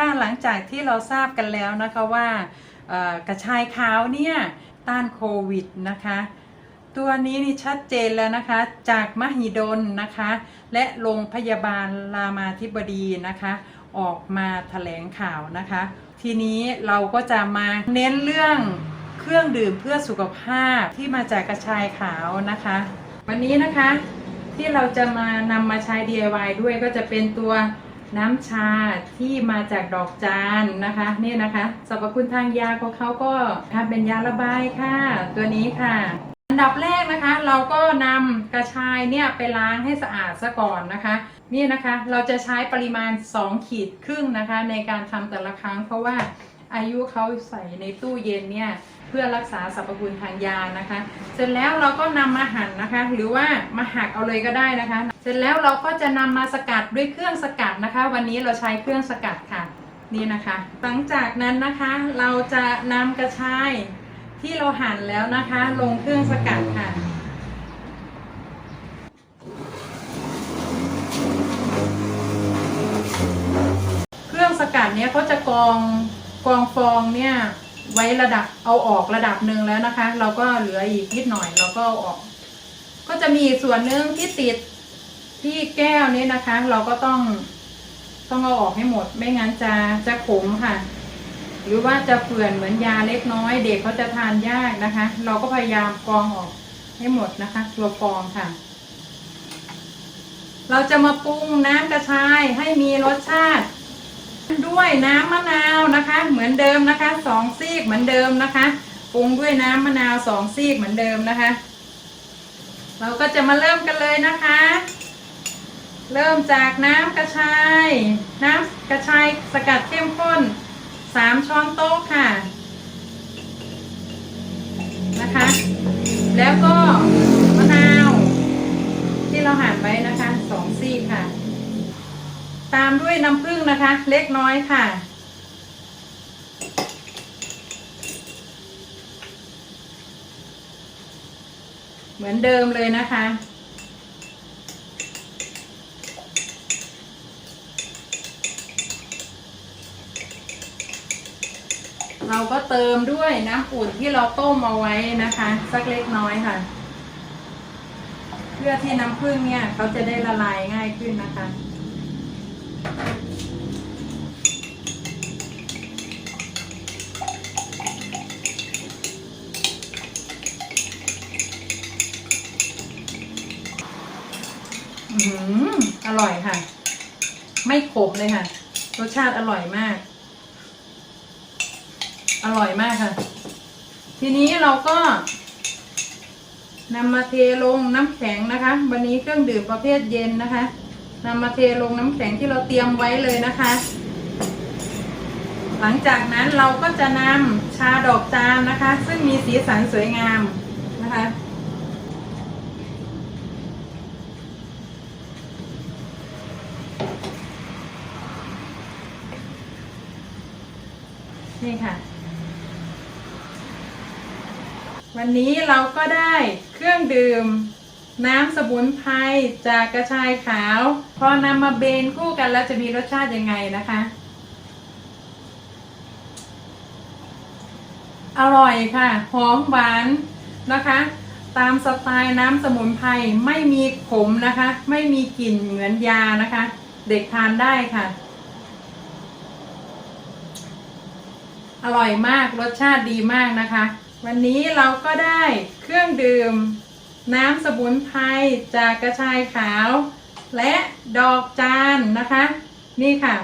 ค่ะหลังจากที่เราทราบกันแล้วนะคะว่ากระชายขาวเนี่ยต้านโควิดนะคะ ตัวนี้นี่ชัดเจนแล้วนะคะ จากมหิดลนะคะ และโรงพยาบาลรามาธิบดีนะคะ ออกมาแถลงข่าวนะคะ ทีนี้เราก็จะมาเน้นเรื่องเครื่องดื่มเพื่อสุขภาพที่มาจากกระชายขาวนะคะ วันนี้นะคะที่เราจะมานำมาใช้ DIY ด้วยก็จะเป็นตัว น้ำชาที่มาจากดอกจานนะคะนี่นะคะสรรพคุณทางยาของเขาก็ค่ะเป็นยาระบายค่ะ ตัวนี้ค่ะ อันดับแรกนะคะ เราก็นำกระชายเนี่ยไปล้างให้สะอาดซะก่อนนะคะนี่นะคะเราจะใช้ปริมาณ 2 ขีดครึ่งนะคะ ในการทำแต่ละครั้งเพราะว่า อายุเขาใส่ในตู้เย็นเนี่ยเพื่อรักษาสรรพคุณทางยานะคะ เสร็จแล้วเราก็นำมาหั่นนะคะ หรือว่ามาหักเอาเลยก็ได้นะคะ เสร็จแล้วเราก็จะนำมาสกัดด้วยเครื่องสกัดนะคะ วันนี้เราใช้เครื่องสกัดค่ะนี่นะคะ หลังจากนั้นนะคะเราจะนำกระชายที่เราหั่นแล้วนะคะ ลงเครื่องสกัดค่ะเครื่องสกัดเนี้ยเขาจะกรอง กองฟองเนี่ยไว้ระดับเอาออกระดับหนึ่งแล้วนะคะ เราก็เหลืออีกนิดหน่อยเราก็เอาออก ก็จะมีส่วนหนึ่งที่ติดที่แก้วนี้นะคะ เราก็ต้องต้องเอาออกให้หมด ไม่งั้นจะจะขมค่ะ หรือว่าจะเฟื่อนเหมือนยาเล็กน้อย เด็กเขาจะทานยากนะคะ เราก็พยายามกรองออกให้หมดนะคะ ตัวฟองค่ะ เราจะมาปรุงน้ำกระชายให้มีรสชาติ ด้วยน้ำมะนาวนะคะ เหมือนเดิมนะคะสองซีกเหมือนเดิมนะคะปรุงด้วยน้ำมะนาวสองซีกเหมือนเดิมนะคะ เราก็จะมาเริ่มกันเลยนะคะ เริ่มจากน้ำกระชาย น้ำกระชายสกัดเข้มข้นสามช้อนโต๊ะค่ะนะคะ แล้วก็มะนาว ที่เราหั่นไว้นะคะสองซีกค่ะ ตามด้วยน้ำผึ้งนะคะ เล็กน้อยค่ะ เหมือนเดิมเลยนะคะ เราก็เติมด้วยน้ำอุ่นที่เราต้มเอาไว้นะคะ สักเล็กน้อยค่ะ เพื่อที่น้ำผึ้งเนี่ยเขาจะได้ละลายง่ายขึ้นนะคะ อร่อยค่ะ ไม่ขมเลยค่ะ รสชาติอร่อยมาก อร่อยมากค่ะ ทีนี้เราก็นำมาเทลงน้ำแข็งนะคะ วันนี้เครื่องดื่มประเภทเย็นนะคะ นำมาเทลงน้ำแข็งที่เราเตรียมไว้เลยนะคะ หลังจากนั้นเราก็จะนำชาดอกจานนะคะ ซึ่งมีสีสันสวยงามนะคะนี่ค่ะ วันนี้เราก็ได้เครื่องดื่ม น้ำสมุนไพรจากกระชายขาว พอนำมาเบนคู่กันแล้วจะมีรสชาติยังไงนะคะ อร่อยค่ะ หอมหวานนะคะ ตามสไตล์น้ำสมุนไพรไม่มีขมนะคะ ไม่มีกลิ่นเหมือนยานะคะ เด็กทานได้ค่ะ อร่อยมากรสชาติดีมากนะคะ วันนี้เราก็ได้เครื่องดื่ม น้ำสมุนไพรจากกระชายขาว และดอกจานนะคะ นี่ค่ะ